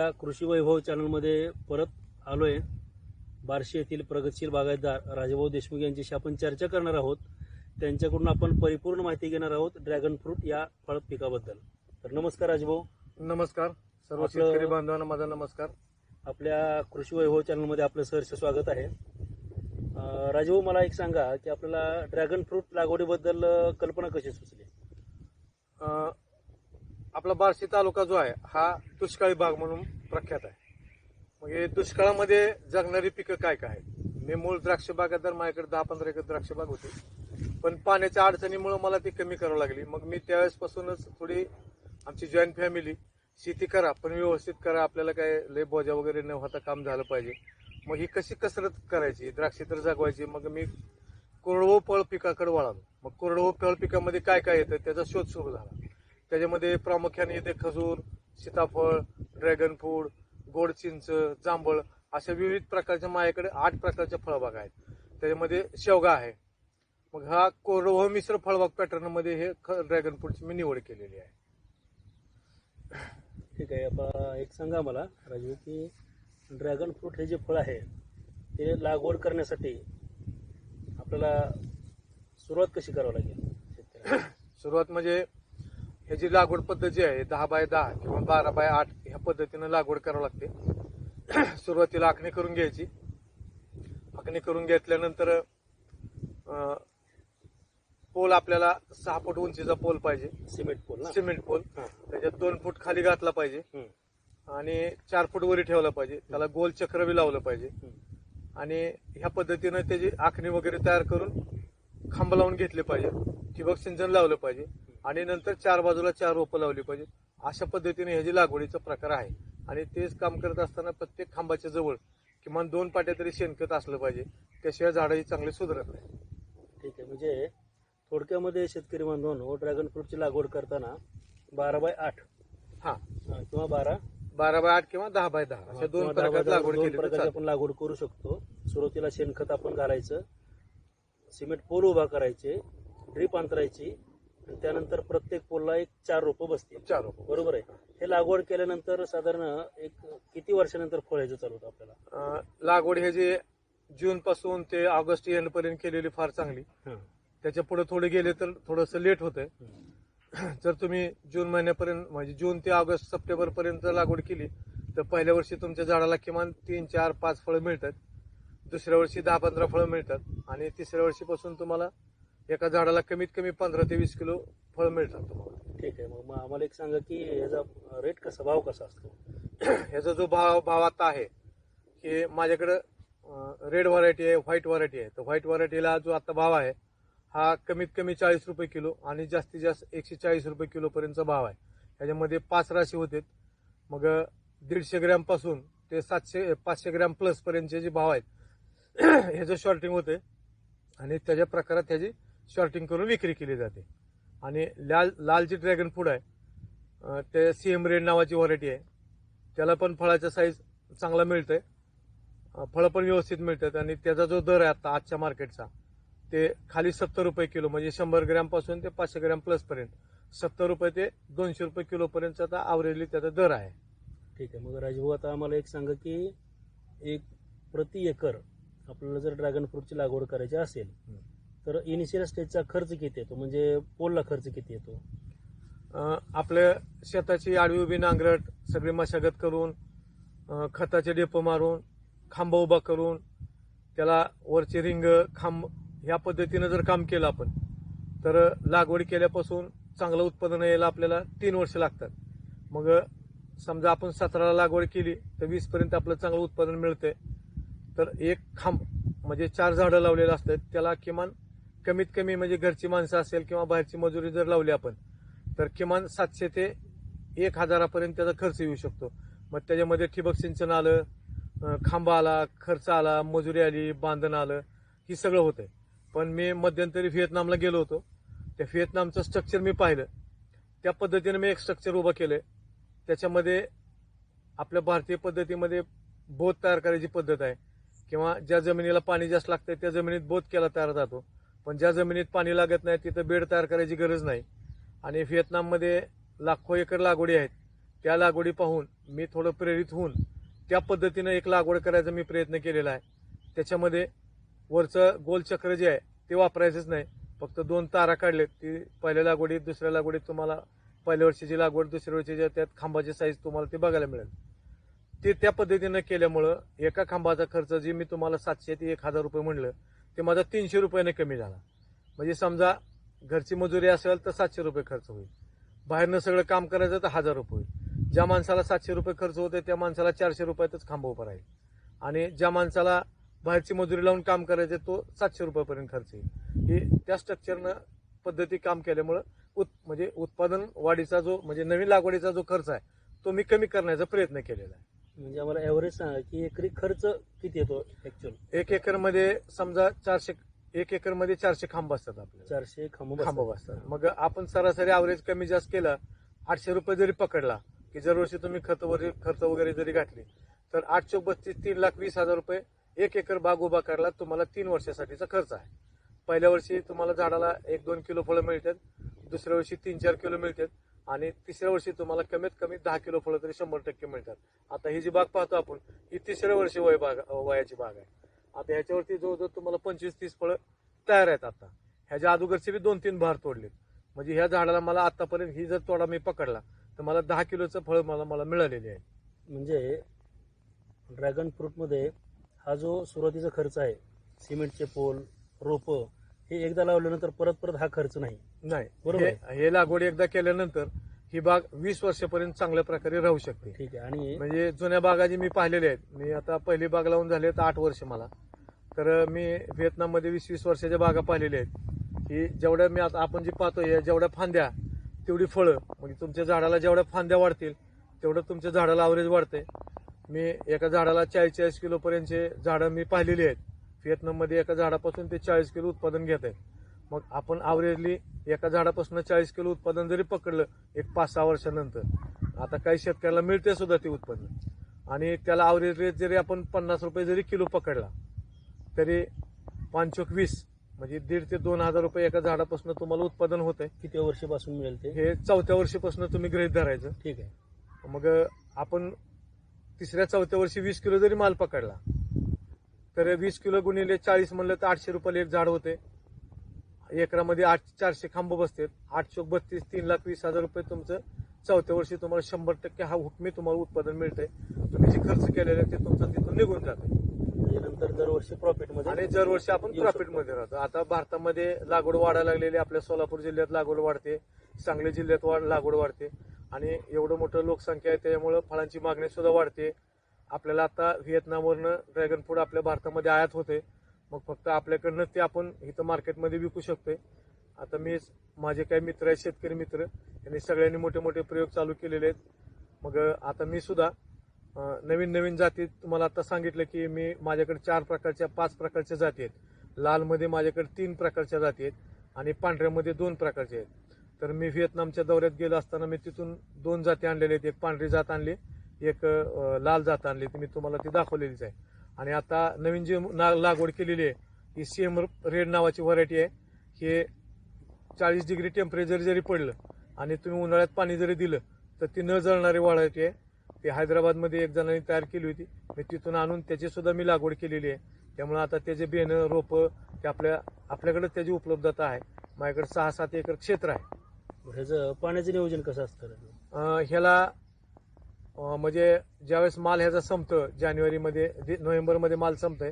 आपल्या कृषी वैभव चॅनलमध्ये परत आलोय. बार्शी येथील प्रगतशील बागायतदार राजभाऊ देशमुख यांच्याशी आपण चर्चा करणार आहोत. त्यांच्याकडून आपण परिपूर्ण माहिती घेणार आहोत ड्रॅगन फ्रूट या फळ पिकाबद्दल. तर नमस्कार राजभाऊ. नमस्कार. सर्व आपलं- शेतकरी बांधवांना माझा नमस्कार. आपल्या कृषी वैभव चॅनलमध्ये आपलं सहर्ष स्वागत आहे. अं, राजभाऊ मला एक सांगा की आपल्याला ड्रॅगन फ्रूट लागवडीबद्दल अं, कल्पना कशी सुचली? अं, आपला बार्शी तालुका जो आहे हा दुष्काळी भाग म्हणून प्रख्यात आहे. मग हे दुष्काळामध्ये जगणारी पिकं काय काय आहेत? मी मूळ द्राक्ष बागायतदार माझ्याकडे दहा पंधरा एकर द्राक्ष बाग होती. पण पाण्याच्या अडचणीमुळे मला ती कमी करावं लागली. मग मी त्यावेळेसपासूनच थोडी आमची जॉईंट फॅमिली शेती करा पण व्यवस्थित करा. आपल्याला काय लय बोजा वगैरे न होता काम झालं पाहिजे. मग ही कशी कसरत करायची? द्राक्षे तर जगवायची. मग मी कोरडवो फळ पिकाकडे वळालो. मग कोरडवो फळ पिकामध्ये काय काय येतं? त्याचा शोध सुरू झाला. त्याच्यामध्ये प्रामुख्याने येते खजूर सीताफळ ड्रॅगन फ्रूट गोड चिंच जांभळ अशा विविध प्रकारच्या माझ्याकडे आठ प्रकारच्या फळबाग आहेत. त्याच्यामध्ये शेवगा आहे. मग हा कोरडवो मिश्र फळबाग पॅटर्नमध्ये हे ड्रॅगन फ्रूटची मी निवड केलेली आहे. ठीक आहे आता एक सांगा मला राजू की ड्रॅगन फ्रूट हे जे फळ आहे ते लागवड करण्यासाठी आपल्याला सुरुवात कशी करावी लागेल? शेतकऱ्याला? सुरुवात म्हणजे ह्याची लागवड पद्धत जी आहे दहा बाय दहा किंवा बारा बाय आठ ह्या पद्धतीनं लागवड करावी लागते. सुरुवातीला आखणी करून घ्यायची. आखणी करून घेतल्यानंतर पोल आपल्याला सहा फूट उंचीचा पोल पाहिजे. Cement pole cement pole. त्याच्यात दोन फूट खाली घातला पाहिजे. आणि चार फूट वरी ठेवला पाहिजे. त्याला गोल चक्र बी लावलं पाहिजे. आणि ह्या पद्धतीनं त्याची आखणी वगैरे तयार करून खांब लावून घेतले पाहिजे. ठिबक सिंचन लावलं पाहिजे. आणि नंतर चार बाजूला चार रोपं लावली पाहिजे. अशा पद्धतीने ह्याची लागवडीचा प्रकार आहे आणि तेच काम करत असताना प्रत्येक खांबाच्या जवळ किमान दोन पाट्या तरी शेणखत असलं पाहिजे. त्याशिवाय झाडं चांगली सुधारत नाही. ठीक आहे. म्हणजे थोडक्यामध्ये शेतकरी बांधवांनो ड्रॅगन फ्रूटची लागवड करताना बारा बाय आठ. हा. किंवा बारा. बारा बाय आठ किंवा दहा बाय दहा. अशा दोन दहा, लागवड केली प्रकारची. आपण लागवड करू शकतो. सुरुवातीला शेणखत आपण घालायचं सिमेंट पोल उभा करायचे ड्रीप अंतरायची आणि त्यानंतर प्रत्येक पोलला एक चार रोपं बसतील. चार रोपं. बरोबर आहे. हे लागवड केल्यानंतर साधारण एक किती वर्षानंतर फळ यायचं चालू होतं आपल्याला? लागवड हे जे जून पासून ते ऑगस्ट एंड पर्यंत केलेली फार चांगली. हं, त्याच्या पुढे थोडे गेले तर थोडंसं लेट होतंय. हं. जर तुम्ही जून महिन्यापर्यंत म्हणजे जून ते ऑगस्ट सप्टेंबर पर्यंत लागवड केली तर पहिल्या वर्षी तुमच्या झाडाला किमान तीन चार पाच फळं मिळतात. दुसऱ्या वर्षी दहा पंधरा फळं मिळतात. आणि तिसऱ्या वर्षीपासून तुम्हाला एका झाडाला कमीत कमी पंधरा ते वीस किलो फळ मिळतात तुम्हाला. ठीक आहे मग मग आम्हाला एक सांगा की याचा रेट कसा भाव कसा असतो? ह्याचा जो भाव भाव आता आहे की माझ्याकडं रेड व्हरायटी आहे व्हाईट व्हरायटी आहे. तर व्हाईट व्हरायटीला जो आता भाव आहे हा कमीत कमी चाळीस रुपये किलो आणि जास्तीत जास्त एकशे चाळीस रुपये किलो पर्यंतचा भाव आहे. ह्याच्यामध्ये पाच राशी होते. मग दीडशे ग्रॅमपासून ते सातशे पाचशे ग्रॅम प्लस पर्यंतचे जे भाव आहेत ह्याचं शॉर्टिंग होते. आणि त्याच्या प्रकारात ह्याची शॉर्टिंग करून विक्री केली जाते. आणि लाल लाल जे ड्रॅगन फूड आहे ते सीएम रेड नावाची व्हरायटी आहे. त्याला पण फळाचा साईज चांगला मिळतंय. अं, फळं पण व्यवस्थित मिळतात. आणि त्याचा जो दर आहे आता आजच्या मार्केटचा ते खाली सत्तर रुपये किलो म्हणजे शंभर ग्रॅमपासून ते पाचशे ग्रॅम प्लस पर्यंत. सत्तर रुपये ते दोनशे रुपये किलो पर्यंतचा आता आवरेजली त्याचा दर आहे. ठीक आहे. मग राजभाऊ आता आम्हाला एक सांगा की एक प्रति एकर आपल्याला जर ड्रॅगन फ्रूटची लागवड करायची असेल तर इनिशियल स्टेजचा खर्च किती येतो? म्हणजे पोलला खर्च किती येतो? आपल्या शेताची आडवी उभी नांगरट सगळी मशागत करून खताचे डेपो मारून खांब उभा करून त्याला वरचे रिंग खांब ह्या पद्धतीनं जर काम केलं आपण तर लागवड केल्यापासून चांगलं उत्पादन यायला आपल्याला तीन वर्ष लागतात. मग समजा आपण सतराला लागवड केली तर वीसपर्यंत आपलं चांगलं उत्पादन मिळतंय. तर एक खांब म्हणजे चार झाडं लावलेलं असतात त्याला किमान कमीत कमी म्हणजे घरची माणसं असेल किंवा बाहेरची मजुरी जर लावली आपण तर किमान सातशे ते एक हजारापर्यंत त्याचा खर्च येऊ शकतो. मग त्याच्यामध्ये ठिबक सिंचन आलं खांब खांबा आला खर्च आला मजुरी आली बांधण आलं ही सगळं होतंय. पण मी मध्यंतरी व्हिएतनामला गेलो होतो. त्या व्हिएतनामचं स्ट्रक्चर मी पाहिलं. त्या पद्धतीने मी एक स्ट्रक्चर उभं केलं त्याच्यामध्ये आपल्या भारतीय पद्धतीमध्ये बोध तयार करायची पद्धत आहे. किंवा ज्या जमिनीला पाणी जास्त लागतं त्या जमिनीत बोध केला तयार जातो. पण ज्या जमिनीत पाणी लागत नाही तिथं बेड तयार करायची गरज नाही. आणि व्हिएतनाममध्ये लाखो एकर लागवडी आहेत. त्या लागवडी पाहून मी थोडं प्रेरित होऊन त्या पद्धतीनं एक लागवड करायचा मी प्रयत्न केलेला आहे. त्याच्यामध्ये वरचं गोलचक्र जे आहे ते वापरायचंच नाही. फक्त दोन तारा काढलेत. ती पहिल्या लागवडीत दुसऱ्या लागवडीत तुम्हाला पहिल्या वर्षीची लागवड दुसऱ्या वर्षीची त्यात खांबाची साईज तुम्हाला ते बघायला मिळेल. ते त्या पद्धतीनं केल्यामुळं एका खांबाचा खर्च जे मी तुम्हाला सातशे ते एक हजार रुपये म्हणलं ते माझा तीनशे रुपयाने कमी झाला. म्हणजे समजा घरची मजुरी असेल तर सातशे रुपये खर्च होईल. बाहेरनं सगळं काम करायचं तर हजार रुपये होईल. ज्या माणसाला सातशे रुपये खर्च होते त्या माणसाला चारशे रुपयातच खांब उभा राहील. आणि ज्या माणसाला बाहेरची मजुरी लावून काम करायचे तो सातशे रुपयापर्यंत खर्च येईल. हे त्या स्ट्रक्चरनं पद्धती काम केल्यामुळं उत म्हणजे उत्पादन वाढीचा जो म्हणजे नवीन लागवडीचा जो खर्च आहे तो मी कमी करण्याचा प्रयत्न केलेला आहे. म्हणजे आम्हाला ॲव्हरेज सांगा की एकरी खर्च किती येतो ऍक्च्युअल एक एकरमध्ये समजा चारशे एक एकरमध्ये चारशे खांब असतात आपल्याला. चारशे खांब खांब बसतात. मग आपण सरासरी ॲव्हरेज कमी जास्त केला आठशे रुपये जरी पकडला की दरवर्षी तुम्ही खत वगैरे खर्च वगैरे जरी घातली तर आठ चौक बत्तीस तीन लाख वीस हजार रुपये एक एकर बाग उभा करायला तुम्हाला तीन वर्षासाठीचा खर्च आहे. पहिल्या वर्षी तुम्हाला झाडाला एक दोन किलो फळं मिळतात दुसऱ्या वर्षी तीन चार किलो मिळतात. आणि तिसऱ्या वर्षी तुम्हाला कमीत कमी दहा किलो फळं तरी शंभर टक्के मिळतात. आता ही जी बाग पाहतो आपण ही तिसऱ्या वर्षी वय बाग वयाची बाग आहे. आता ह्याच्यावरती जवळजवळ तुम्हाला पंचवीस तीस फळं तयार आहेत आता. ह्याच्या अगोदरचे बी दोन तीन भार तोडलेत. म्हणजे ह्या झाडाला मला आतापर्यंत ही जर तोडा मी पकडला तर मला दहा किलोचं फळ मला मला मिळालेले आहे. म्हणजे ड्रॅगन फ्रूटमध्ये हा जो सुरुवातीचा खर्च आहे सिमेंटचे पोल रोपं हे एकदा लावल्यानंतर परत परत हा खर्च नाही. नाही. बरोबर हे- हे लागवड एकदा केल्यानंतर ही बाग वीस वर्षापर्यंत चांगल्या प्रकारे राहू शकते. ठीक आहे. आणि म्हणजे जुन्या बागा जी मी पाहिलेल्या आहेत. मी आता पहिली बाग लावून झाली तर आठ वर्ष मला. तर मी व्हिएतनाममध्ये वीस वीस वर्षाच्या बागा पाहिलेल्या आहेत. की जेवढ्या मी आता आपण जी पाहतो या जेवढ्या फांद्या तेवढी फळं म्हणजे तुमच्या झाडाला जेवढ्या फांद्या वाढतील तेवढं तुमच्या झाडाला अवरेज वाढते मी एका झाडाला चाळीस चाळीस किलोपर्यंतचे झाडं मी पाहिलेली आहेत. व्हिएतनाममध्ये एका झाडापासून ते चाळीस किलो उत्पादन घेत आहेत. मग आपण आवरेजली एका झाडापासून चाळीस किलो उत्पादन जरी पकडलं एक पाच सहा वर्षानंतर आता काही शेतकऱ्याला मिळते सुद्धा ते उत्पन्न. आणि त्याला आवरेज रेट जरी आपण पन्नास रुपये जरी किलो पकडला तरी पाचोक वीस म्हणजे दीड ते दोन हजार रुपये एका झाडापासून तुम्हाला उत्पादन होत आहे किती वर्षापासून मिळेल ते? हे चौथ्या वर्षीपासून तुम्ही गृहित धरायचं. ठीक आहे. मग आपण तिसऱ्या चौथ्या वर्षी वीस किलो जरी माल पकडला तर वीस किलो गुणिले चाळीस म्हणलं तर आठशे रुपयाला एक झाड होते. एकरामध्ये आठ चारशे खांब बसतात आठ चौक बत्तीस तीन लाख वीस हजार रुपये तुमचं चौथ्या वर्षी तुम्हाला शंभर टक्के हा हुकमी तुम्हाला उत्पादन मिळतंय. तुम्ही जे खर्च केलेले ते तुमचं तिथून निघून जातं. नंतर दरवर्षी प्रॉफिटमध्ये आणि दरवर्षी आपण येऊ प्रॉफिट शकतो. मध्ये राहतो. आता भारतामध्ये लागवड वाढायला लागलेली आपल्या सोलापूर जिल्ह्यात लागवड वाढते. सांगली जिल्ह्यात वाढ लागवड वाढते. आणि एवढं मोठं लोकसंख्या आहे त्यामुळे फळांची मागणी सुद्धा वाढते. आपल्याला आता व्हिएतनामवरनं ड्रॅगन फ्रूट आपल्या भारतामध्ये आयात होते. मग फक्त आपल्याकडनंच ते आपण इथं मार्केटमध्ये विकू शकतोय. आता मी माझे काही मित्र आहेत शेतकरी मित्र यांनी सगळ्यांनी मोठे मोठे प्रयोग चालू केलेले आहेत. मग आता मी सुद्धा नवीन नवीन जाती तुम्हाला आता सांगितलं की मी माझ्याकडे चार प्रकारच्या पाच प्रकारच्या जाती आहेत. लालमध्ये माझ्याकडे तीन प्रकारच्या जाती आहेत आणि पांढऱ्यामध्ये दोन प्रकारचे आहेत. तर मी व्हिएतनामच्या दौऱ्यात गेलो असताना मी तिथून दोन जाती आणलेल्या आहेत. एक पांढरी जात आणली एक लाल जात आणली ती मी तुम्हाला ती दाखवलेलीच आहे. आणि आता नवीन जी ना- लागवड केलेली आहे ही सीएम रेड नावाची व्हरायटी आहे. हे चाळीस डिग्री टेम्परेचर जरी पडलं आणि तुम्ही उन्हाळ्यात पाणी जरी दिलं तर ती न जळणारी व्हरायटी आहे. ती हैदराबादमध्ये एक जणांनी तयार केली होती. मी तिथून आणून त्याची सुद्धा मी लागवड केलेली आहे. त्यामुळे आता त्याचे बेणं रोपं ते आपल्या आपल्याकडे त्याची उपलब्धता आहे. माझ्याकडे सहा सात एकर क्षेत्र आहे. ह्याचं पाण्याचं नियोजन कसं असतं? ह्याला म्हणजे ज्यावेळेस माल ह्याचा संपतं जानेवारीमध्ये नोव्हेंबरमध्ये माल संपतंय.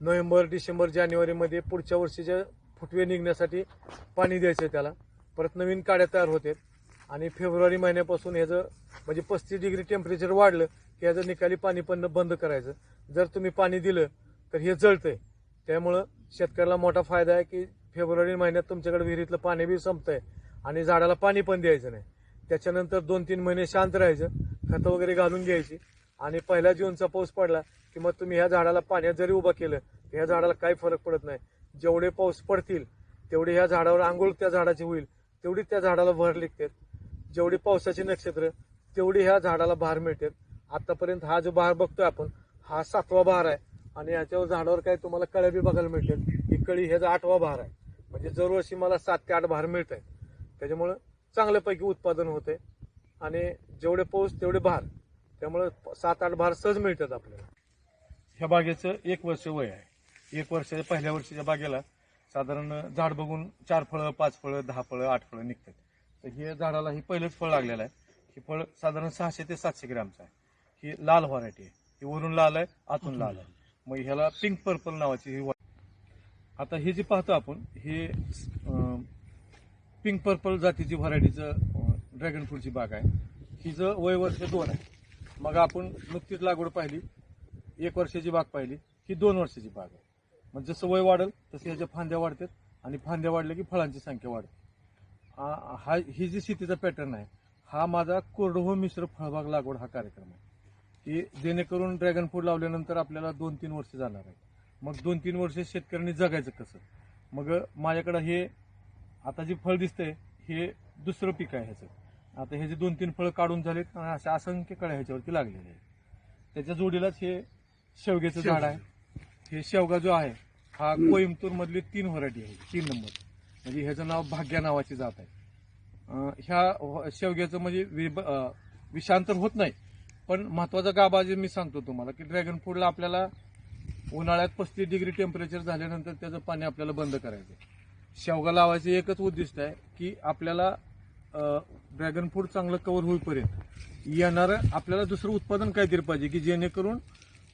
नोव्हेंबर डिसेंबर जानेवारीमध्ये पुढच्या वर्षीचे फुटवे निघण्यासाठी पाणी द्यायचं त्याला. परत नवीन काड्या तयार होतात आणि फेब्रुवारी महिन्यापासून ह्याचं म्हणजे पस्तीस डिग्री टेम्परेचर वाढलं की ह्याचं निकाली पाणी पण बंद करायचं. जर तुम्ही पाणी दिलं तर हे जळतंय. त्यामुळं शेतकऱ्याला मोठा फायदा आहे की फेब्रुवारी महिन्यात तुमच्याकडे विहिरीतलं पाणी बी संपतंय आणि झाडाला पाणी पण द्यायचं नाही. त्याच्यानंतर दोन तीन महिने शांत राहायचं खतं वगैरे घालून घ्यायची. आणि पहिल्या जूनचा पाऊस पडला की मग तुम्ही ह्या झाडाला पाण्यात जरी उभा केलं ह्या झाडाला काही फरक पडत नाही. जेवढे पाऊस पडतील तेवढी ह्या झाडावर आंघोळ त्या झाडाची होईल तेवढी त्या झाडाला भर लिखतात जेवढी पावसाची नक्षत्र तेवढी ह्या झाडाला भार मिळतात आतापर्यंत हा जो बहार बघतोय आपण हा सातवा बहार आहे. आणि याच्यावर झाडावर काय तुम्हाला कळ्या बी बघायला मिळतात. ही कळी ह्याचा आठवा बहार आहे. म्हणजे दरवर्षी मला सात ते आठ बहार मिळत आहेत त्याच्यामुळं चांगल्यापैकी उत्पादन होते. आणि जेवढे पाऊस तेवढे भार. त्यामुळे सात आठ भार सहज मिळतात आपल्याला. ह्या बागेचं एक वर्ष वय आहे. एक वर्षाच्या पहिल्या वर्षाच्या बागेला साधारण झाड बघून चार फळं पाच फळं दहा फळं आठ फळं निघतात. तर हे झाडाला ही पहिलंच फळ लागलेलं आहे. हे फळ साधारण सहाशे ते सातशे ग्रॅमचं आहे. ही लाल व्हरायटी आहे. ही वरून लाल आहे आतून लाल आहे. मग ह्याला पिंक पर्पल नावाची ही आता हे जे पाहतो आपण हे पिंक पर्पल जातीची व्हरायटीचं ड्रॅगन फ्रूटची बाग आहे. हिचं वय वर्ष दोन आहे. मग आपण नुकतीच लागवड पाहिली. एक वर्षाची बाग पाहिली. ही दोन वर्षाची बाग आहे. मग जसं वय वाढेल तसं ह्याच्या फांद्या वाढतात आणि फांद्या वाढल्या की फळांची संख्या वाढते. हा ही जी शेतीचा पॅटर्न आहे हा माझा कोरडोहो मिश्र फळबाग लागवड हा कार्यक्रम आहे. की जेणेकरून ड्रॅगन फ्रूट लावल्यानंतर आपल्याला दोन तीन वर्ष जाणार आहे. मग दोन तीन वर्ष शेतकऱ्यांनी जगायचं कसं? मग माझ्याकडं हे आता जे फळ दिसतंय हे दुसरं पीक आहे ह्याचं. आता हे जे दोन तीन फळं काढून झालेत आणि अशा असंख्य कळ्या ह्याच्यावरती लागलेल्या आहेत. त्याच्या जोडीलाच हे शेवग्याचं झाड आहे. हे शेवगा जो आहे हा कोइंबतूर मधली तीन व्हरायटी आहे तीन नंबर. म्हणजे ह्याचं नाव भाग्या नावाची जात आहे. ह्या शेवग्याचं म्हणजे विषांतर होत नाही पण महत्त्वाचा गाभा जे मी सांगतो तुम्हाला की ड्रॅगन फ्रूटला आपल्याला उन्हाळ्यात पस्तीस डिग्री टेम्परेचर झाल्यानंतर त्याचं पाणी आपल्याला बंद करायचं आहे. शेवगा लावायचं एकच उद्दिष्ट आहे की आपल्याला ड्रॅगन फ्रूट चांगलं कवर होईपर्यंत येणारं आपल्याला दुसरं उत्पादन काहीतरी पाहिजे की जेणेकरून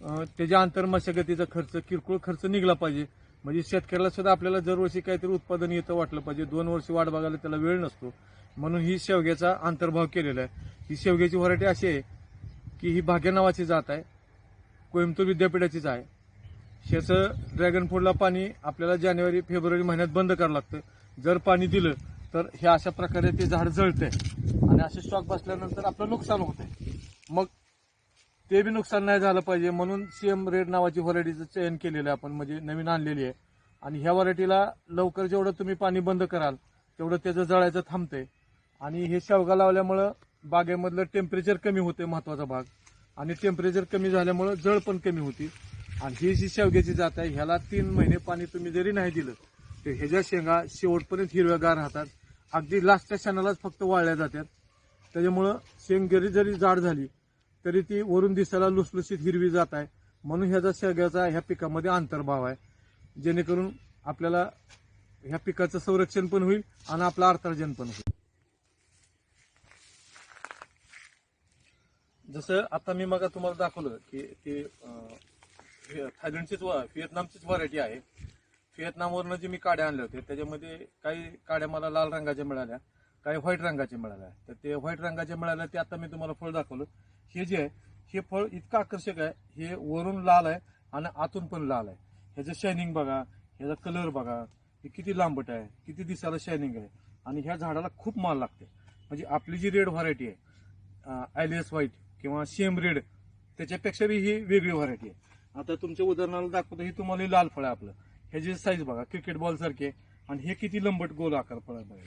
त्याच्या आंतरमशागतीचा खर्च किरकोळ खर्च निघला पाहिजे. म्हणजे शेतकऱ्याला सुद्धा आपल्याला दरवर्षी काहीतरी उत्पादन येतं वाटलं पाहिजे. दोन वर्ष वाट बघायला त्याला वेळ नसतो. म्हणून ही शेवग्याचा अंतर्भाव केलेला आहे. ही शेवग्याची व्हरायटी अशी आहे की ही भाग्या नावाची जात आहे. कोइंबतूर विद्यापीठाचीच आहे. ह्याचं ड्रॅगन फ्रूटला पाणी आपल्याला जानेवारी फेब्रुवारी महिन्यात बंद करावं लागतं. जर पाणी दिलं तर हे अशा प्रकारे ते झाड जळतंय. आणि असे स्टॉक बसल्यानंतर आपलं नुकसान होतंय. मग ते बी नुकसान नाही झालं पाहिजे म्हणून सीएम रेड नावाची व्हरायटीचं चयन केलेलं आहे आपण म्हणजे नवीन आणलेली आहे. आणि ह्या व्हरायटीला लवकर जेवढं तुम्ही पाणी बंद कराल तेवढं त्याचं जळायचं थांबते आणि हे शेवगा लावल्यामुळं बागेमधलं टेम्परेचर कमी होते महत्त्वाचा भाग. आणि टेम्परेचर कमी झाल्यामुळं जळ पण कमी होती. आणि ही जी शेवग्याची जात आहे ह्याला तीन महिने पाणी तुम्ही जरी नाही दिलं तर ह्याच्या शेंगा शेवटपर्यंत हिरव्यागार राहतात. अगदी लास्टच्या क्षणालाच फक्त वाळल्या जातात. त्याच्यामुळं शेंग जरी जरी जाड झाली तरी ती वरून दिसायला लुसलुसीत हिरवी जात आहे. म्हणून ह्याचा शेवग्याचा ह्या पिकामध्ये अंतर्भाव आहे. जेणेकरून आपल्याला ह्या पिकाचं संरक्षण पण होईल आणि आपलं अर्थार्जन पण होईल. जसं आता मी मग तुम्हाला दाखवलं की ते थायलंडचीच व- व्हिएतनामचीच व्हरायटी आहे. व्हिएतनामवरनं जे मी काड्या आणल्या होत्या त्याच्यामध्ये काही काड्या मला लाल रंगाच्या मिळाल्या काही व्हाईट रंगाच्या मिळाल्या. तर ते व्हाईट रंगाच्या मिळाल्या ते आता मी तुम्हाला फळ दाखवलं. हे जे आहे हे फळ इतकं आकर्षक आहे हे वरून लाल आहे आणि आतून पण लाल आहे. ह्याचं शायनिंग बघा ह्याचा कलर बघा हे किती लांबट आहे किती दिसायला शायनिंग आहे. आणि ह्या झाडाला खूप माल लागते. म्हणजे आपली जी रेड व्हरायटी आहे आयलियस व्हाईट किंवा सेम रेड त्याच्यापेक्षा बी ही वेगळी व्हरायटी आहे. आता तुमच्या उदाहरणाला दाखवतो हे तुम्हाला लाल फळ आहे आपलं. ह्याची साईज बघा क्रिकेट बॉल सारखे आणि हे किती लंबट गोल आकार फळ आहे बघा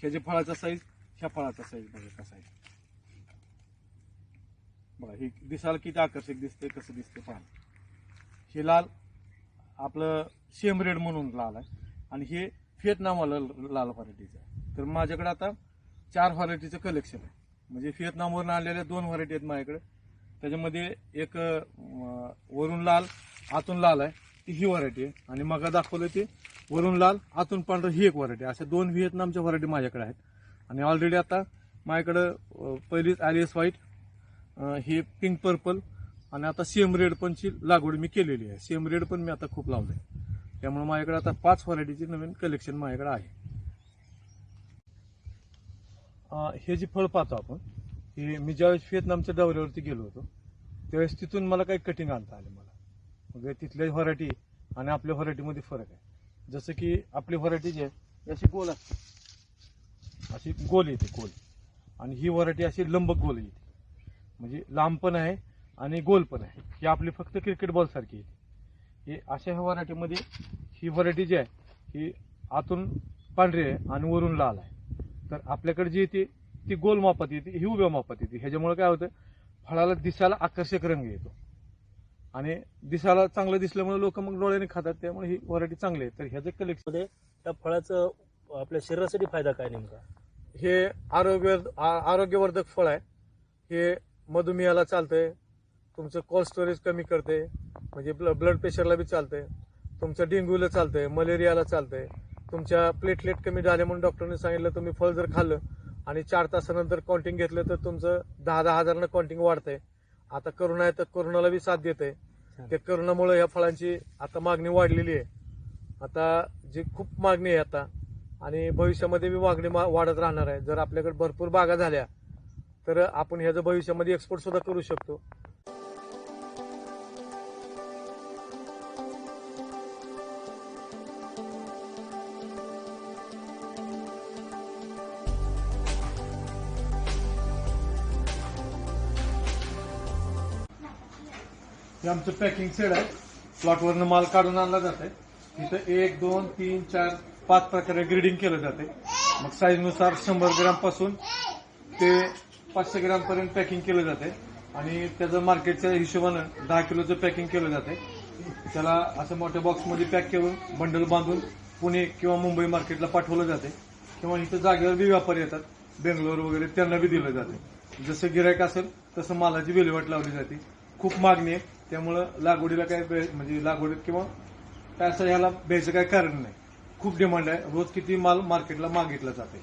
ह्याच्या फळाचा साईज ह्या फळाचा साईज बघा कसा आहे. बघा हे दिसायला किती आकर्षक दिसते कसं दिसते पहा. हे लाल आपलं सेम रेड म्हणून लाल आहे. आणि हे व्हिएतनामवाला लाल व्हरायटीचं आहे. तर माझ्याकडे आता चार व्हरायटीचं कलेक्शन आहे. म्हणजे व्हिएतनामवरून आणलेल्या दोन व्हरायटी आहेत माझ्याकडे. त्याच्यामध्ये एक वरुण वरून लाल आतून लाल आहे. ती ही व्हरायटी आहे. आणि मग दाखवलं ते वरून लाल आतून पांढरं ही एक व्हरायटी अशा दोन व्हिएतनामच्या व्हरायटी माझ्याकडे आहेत. आणि ऑलरेडी आता माझ्याकडं पहिलीच आलियस व्हाईट ही पिंक पर्पल आणि आता सेम रेड पणची लागवड मी केलेली आहे. सेम रेड पण मी आता खूप लावलं आहे त्यामुळे माझ्याकडे आता पाच व्हरायटीचे नवीन कलेक्शन माझ्याकडे आहे. हे जे फळ पाहतो आपण की मी ज्यावेळेस व्हिएतनामच्या दौऱ्यावरती गेलो होतो त्यावेळेस तिथून मला काही कटिंग आणता आले मला. मग तिथल्या व्हरायटी आणि आपल्या व्हरायटीमध्ये फरक आहे. जसं की आपली व्हरायटी जी आहे अशी गोल असते. अशी गोल येते गोल. आणि ही व्हरायटी अशी लंब गोल येते. म्हणजे लांब पण आहे आणि गोल पण आहे. ही आपली फक्त क्रिकेट बॉल सारखी येते. ही अशा ह्या व्हरायटीमध्ये ही व्हरायटी जी आहे ही आतून पांढरी आहे आणि वरून लाल आहे. तर आपल्याकडे जी येते ती गोल मापात येते ही उभ्या मापात येते. ह्याच्यामुळे काय होतं फळाला दिसायला आकर्षक रंग येतो. आणि दिसायला चांगलं दिसल्यामुळे लोक मग डोळ्याने खातात त्यामुळे ही व्हरायटी चांगली आहे. तर ह्याचं कलेक्शनमध्ये त्या फळाचं आपल्या शरीरासाठी फायदा काय नेमका? हे आरोग्य आ- आरोग्यवर्धक फळ आहे. हे मधुमेहाला चालतंय तुमचं कोल्ड स्टोरेज कमी करते म्हणजे ब्लड प्रेशरला बी चालतंय तुमचं डेंग्यूला चालतंय मलेरियाला चालतंय तुमच्या प्लेटलेट कमी झाले म्हणून डॉक्टरने सांगितलं तुम्ही फळ जर खाल्लं आणि चार तासानंतर काउंटिंग घेतलं तर तुमचं दहा दहा हजारानं काउंटिंग वाढतंय. आता करोना आहे तर करोनाला बी साथ देत आहे ते करोनामुळे या फळांची आता मागणी वाढलेली आहे. आता जी खूप मागणी आहे आता आणि भविष्यामध्ये बी मागणी वाढत राहणार आहे. जर आपल्याकडे भरपूर बागा झाल्या तर आपण ह्याचं भविष्यामध्ये एक्सपोर्ट सुद्धा करू शकतो. हे आमचं पॅकिंग सेड आहे. प्लॉटवरनं माल काढून आणला जाते इथं एक दोन तीन चार पाच प्रकारे ग्रेडिंग केलं जाते मग साईजनुसार शंभर ग्रामपासून ते पाचशे ग्राम पर्यंत पॅकिंग केलं जाते आणि त्याचं मार्केटच्या हिशोबानं दहा किलोचं पॅकिंग केलं जाते त्याला असं मोठ्या बॉक्समध्ये पॅक करून बंडल बांधून पुणे किंवा मुंबई मार्केटला पाठवलं जाते किंवा इथं जागेवर बी व्यापारी येतात. बेंगलोर वगैरे त्यांना बी दिलं जाते जसं गिरायक असेल तसं मालाची विल्हेवाट लावली जाते. खूप मागणी आहे. त्यामुळं लागवडीला काय म्हणजे लागवडीत किंवा काय असं ह्याला भ्यायचं काय कारण नाही. खूप डिमांड आहे. रोज किती माल मार्केटला मागितला जाते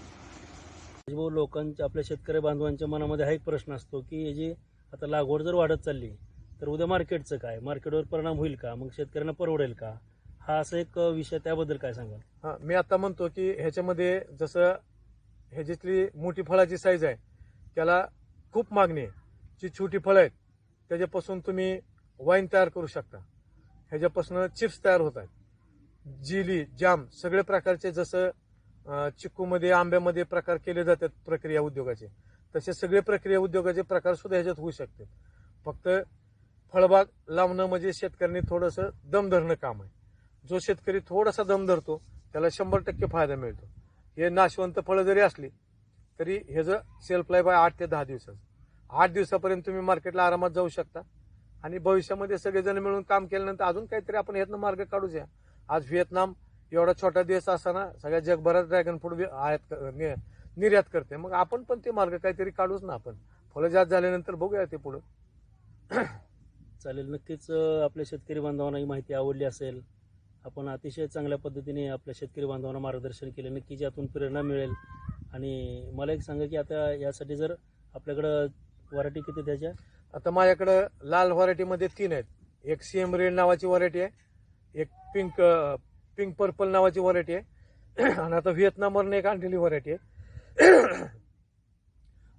भाऊ लोकांच्या आपल्या शेतकरी बांधवांच्या मनामध्ये हा एक प्रश्न असतो की हे जे आता लागवड जर वाढत चालली तर उद्या मार्केटचं काय? मार्केटवर परिणाम होईल का? मग शेतकऱ्यांना परवडेल का? हा असा एक विषय त्याबद्दल काय सांगाल? हा मी आता म्हणतो की ह्याच्यामध्ये जसं ह्याच्यातली मोठी फळाची साईज आहे त्याला खूप मागणी आहे. जी छोटी फळं आहेत त्याच्यापासून तुम्ही वाईन तयार करू शकता. ह्याच्यापासून चिप्स तयार होत आहेत. जिली जाम सगळे प्रकारचे जसं चिक्कूमध्ये आंब्यामध्ये प्रकार केले जातात प्रक्रिया उद्योगाचे. तसे सगळे प्रक्रिया उद्योगाचे प्रकार सुद्धा ह्याच्यात होऊ शकतात. फक्त फळबाग लावणं म्हणजे शेतकऱ्यांनी थोडंसं दम धरणं काम आहे. जो शेतकरी थोडासा दम धरतो त्याला शंभर टक्के फायदा मिळतो. हे नाशवंत फळं जरी असली तरी ह्याचं सेल्फ लाईफ आहे आठ ते दहा दिवसाचं. आठ दिवसापर्यंत तुम्ही मार्केटला आरामात जाऊ शकता. आणि भविष्यामध्ये सगळेजण मिळून काम केल्यानंतर अजून काहीतरी आपण यातनं मार्ग काढूच या आज व्हिएतनाम एवढा छोटा देश असताना सगळ्या जगभरात ड्रॅगन फ्रूट आयात निर्यात करते. मग आपण पण ते मार्ग काहीतरी काढूच ना आपण. फुलं जास्त झाल्यानंतर बघूया ते पुढं. चालेल नक्कीच आपल्या शेतकरी बांधवांना ही माहिती आवडली असेल. आपण अतिशय चांगल्या पद्धतीने आपल्या शेतकरी बांधवांना मार्गदर्शन केले. नक्कीच यातून प्रेरणा मिळेल. आणि मला एक सांगा की आता यासाठी जर आपल्याकडं वरायटी किती त्याच्या? आता माझ्याकडं लाल व्हरायटीमध्ये तीन आहेत. एक सीएम रेड नावाची व्हरायटी आहे एक पिंक पिंक पर्पल नावाची व्हरायटी आहे. आणि आता व्हिएतनामवरनं एक आणलेली व्हरायटी आहे.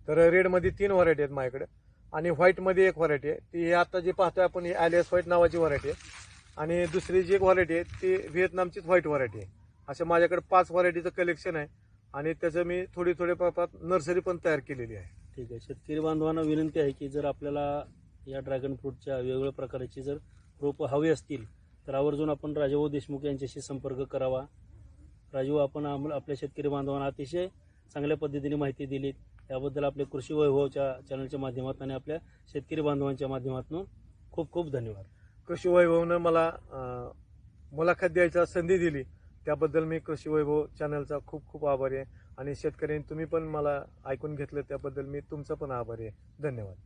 तर रेडमध्ये तीन व्हरायटी आहेत माझ्याकडे. आणि व्हाईटमध्ये एक व्हरायटी आहे. ती आता जी पाहतोय आपण ही ॲलियस व्हाईट नावाची व्हरायटी आहे. आणि दुसरी जी एक व्हरायटी आहे ती व्हिएतनामचीच व्हाईट व्हरायटी आहे. असं माझ्याकडे पाच व्हरायटीचं कलेक्शन आहे. आणि त्याचं मी थोडी थोडी प्रमाणात नर्सरी पण तयार केलेली आहे. ठीक आहे. शेतकरी बांधवांना विनंती आहे की जर आपल्याला या ड्रॅगन फ्रूटच्या वेगवेगळ्या प्रकारची जर रोपं हवी असतील तर आवर्जून आपण राजाभाऊ देशमुख यांच्याशी संपर्क करावा. राजू आपण आम- आपल्या शेतकरी बांधवांना अतिशय चांगल्या पद्धतीने माहिती दिली त्याबद्दल आपल्या कृषी वैभवच्या चॅनलच्या माध्यमातून आणि आपल्या शेतकरी बांधवांच्या माध्यमातून खूप खूप धन्यवाद. कृषी वैभवनं मला मुलाखत द्यायची संधी दिली. त्याबद्दल मी कृषी वैभव चॅनलचा खूप खूप आभारी आहे. आणि शेतकऱ्यांनी तुम्ही पण मला ऐकून घेतलं त्याबद्दल मी तुमचा पण आभारी आहे. धन्यवाद.